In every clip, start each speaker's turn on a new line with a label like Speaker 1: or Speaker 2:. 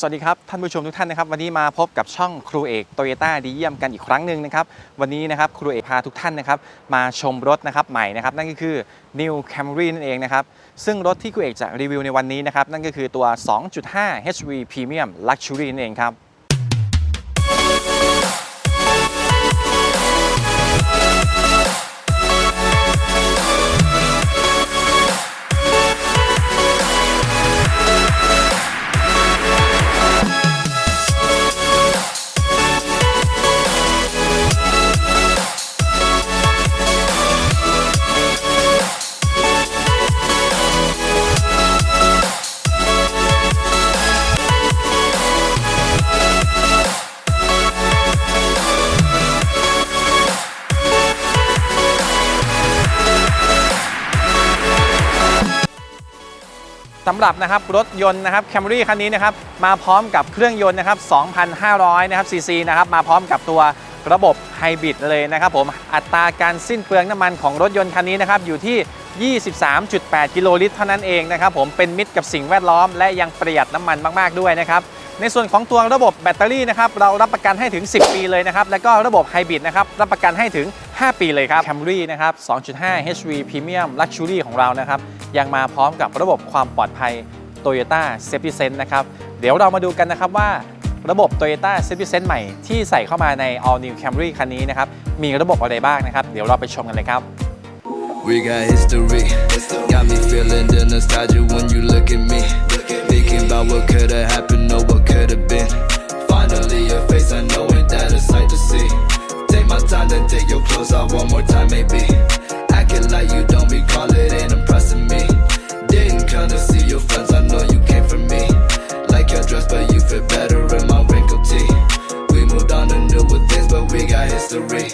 Speaker 1: สวัสดีครับ ท่านผู้ชมทุกท่านนะครับวันนี้มาพบกับช่องครูเอกโตโยต้าดีเยี่ยมกันอีกครั้งหนึ่งนะครับวันนี้นะครับครูเอกพาทุกท่านนะครับมาชมรถนะครับใหม่นะครับนั่นก็คือ New Camry นั่นเองนะครับซึ่งรถที่ครูเอกจะรีวิวในวันนี้นะครับนั่นก็คือตัว 2.5 HV Premium Luxury นั่นเองครับ สำหรับนะครับรถยนต์นะครับ Camry คันนี้นะครับมาพร้อมกับเครื่องยนต์นะครับ2,500นะครับซีซีนะครับมาพร้อมกับตัวระบบไฮบริดเลยนะครับผมอัตราการสิ้นเปลืองน้ำมันของรถยนต์คันนี้นะครับอยู่ที่23.8 กิโลลิตรเท่านั้นเองนะครับผมเป็นมิตรกับสิ่งแวดล้อมและยังประหยัดน้ำมันมาก ๆ ด้วยนะครับ ในส่วนของตัวระบบแบตเตอรี่นะครับเรารับประกันให้ถึง 10 ปีเลยนะครับแล้วก็ระบบไฮบริดนะครับรับประกันให้ถึง 5 ปีเลยครับ Camry นะครับ 2.5 HV Premium Luxury ของเรานะครับยังมาพร้อมกับระบบความปลอดภัย Toyota Safety Sense นะครับเดี๋ยวเรามาดูกันนะครับว่าระบบ Toyota Safety Sense ใหม่ที่ใส่เข้ามาใน All New Camry คันนี้นะครับมีระบบอะไรบ้างนะครับ เดี๋ยวเราไปชมกันเลยครับ
Speaker 2: We got history. Got me feeling the nostalgia when you look at me. Thinking about what could have happened one more time, maybe. Acting like you don't recall it, ain't impressing me. Didn't come to see your friends, I know you came from me. Like your dress, but you fit better in my wrinkled tee. We moved on to newer things, but we got history.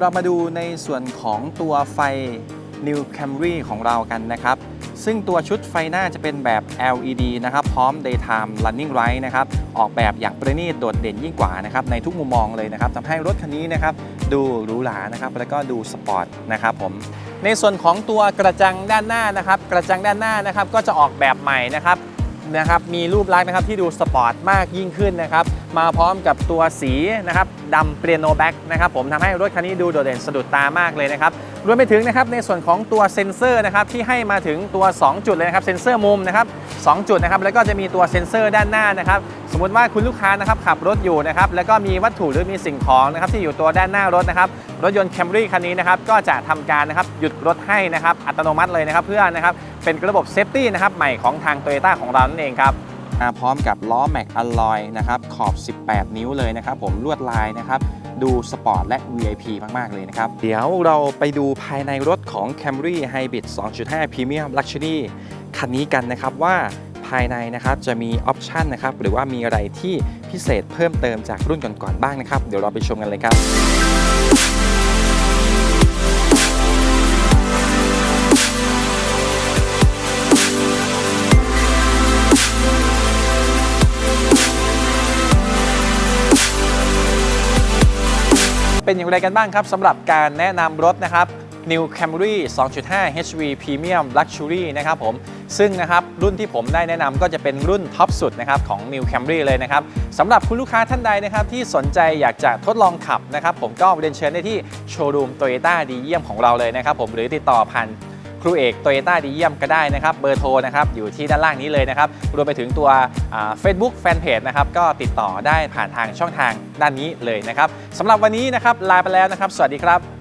Speaker 1: เรามาดูในส่วนของตัวไฟ New Camry ของเรากันนะครับ ซึ่งตัวชุดไฟหน้าจะเป็นแบบ LED นะครับ พร้อม Daytime Running Light นะครับ ออกแบบอย่างประณีตโดดเด่นยิ่งกว่านะครับ ในทุกมุมมองเลยนะครับทำให้รถคันนี้นะครับ ดูหรูหรานะครับ แล้วก็ดูสปอร์ตนะครับผมในส่วนของตัวกระจังด้านหน้านะครับ กระจังด้านหน้านะครับ ก็จะออกแบบใหม่นะครับ นะครับมีรูปลักษณ์นะครับที่ดูสปอร์ตมากยิ่งขึ้นนะครับมาพร้อมกับตัวสีนะครับดำเปลี่ยนโนแบ็กนะครับผมทำให้รถคันนี้ดูโดดเด่นสะดุดตามากเลยนะครับรวมไปถึงนะครับในส่วนของตัวเซ็นเซอร์นะครับที่ให้มาถึงตัว 2 จุดเลยนะครับเซ็นเซอร์มุมนะครับ2จุดนะครับแล้วก็จะมีตัวเซ็นเซอร์ด้านหน้านะครับสมมติว่าคุณลูกค้านะครับขับรถอยู่นะครับแล้วก็มีวัตถุหรือมีสิ่งของนะครับที่อยู่ตัวด้านหน้ารถนะครับรถยนต์ Camry คันนี้นะครับก็จะทำการนะครับหยุดรถให้นะครับอัตโนมัติเลยนะครับเพื่อนะครับ เป็นระบบเซฟตี้นะครับใหม่ของทาง Toyota ของเรานั่นเองครับมาพร้อมกับล้อแม็กอลลอยนะครับขอบ 18 นิ้วเลยนะครับผมลวดลายนะครับดูสปอร์ตและ VIP มาก ๆ เลยนะครับ เดี๋ยวเราไปดูภายในรถของ Camry Hybrid 2.5 Premium Luxury คันนี้กันนะครับว่าภายในนะครับจะมีออปชันนะครับหรือว่ามีอะไรที่พิเศษเพิ่มเติมจากรุ่นก่อน ๆ บ้างนะครับ เดี๋ยวเราไปชมกันเลยครับ เป็นอย่างไรกันบ้างครับสำหรับการแนะนำรถนะครับ New Camry 2.5 HV Premium Luxury นะครับผมซึ่งนะครับรุ่นที่ผมได้แนะนำก็จะเป็นรุ่นท็อปสุดนะครับของ New Camry เลยนะครับสำหรับคุณลูกค้าท่านใดนะครับที่สนใจอยากจะทดลองขับนะครับผมก็เรียนเชิญได้ที่โชว์รูม Toyota ดีเยี่ยมของเราเลยนะครับผมหรือติดต่อผ่าน ครูเอกโตโยต้าดีเยี่ยมก็ได้นะครับเบอร์โทรนะครับอยู่ที่ด้านล่างนี้เลยนะครับรวมไปถึงตัวเฟซบุ๊กแฟนเพจนะครับก็ติดต่อได้ผ่านทางช่องทางด้านนี้เลยนะครับสำหรับวันนี้นะครับลาไปแล้วนะครับ สวัสดีครับ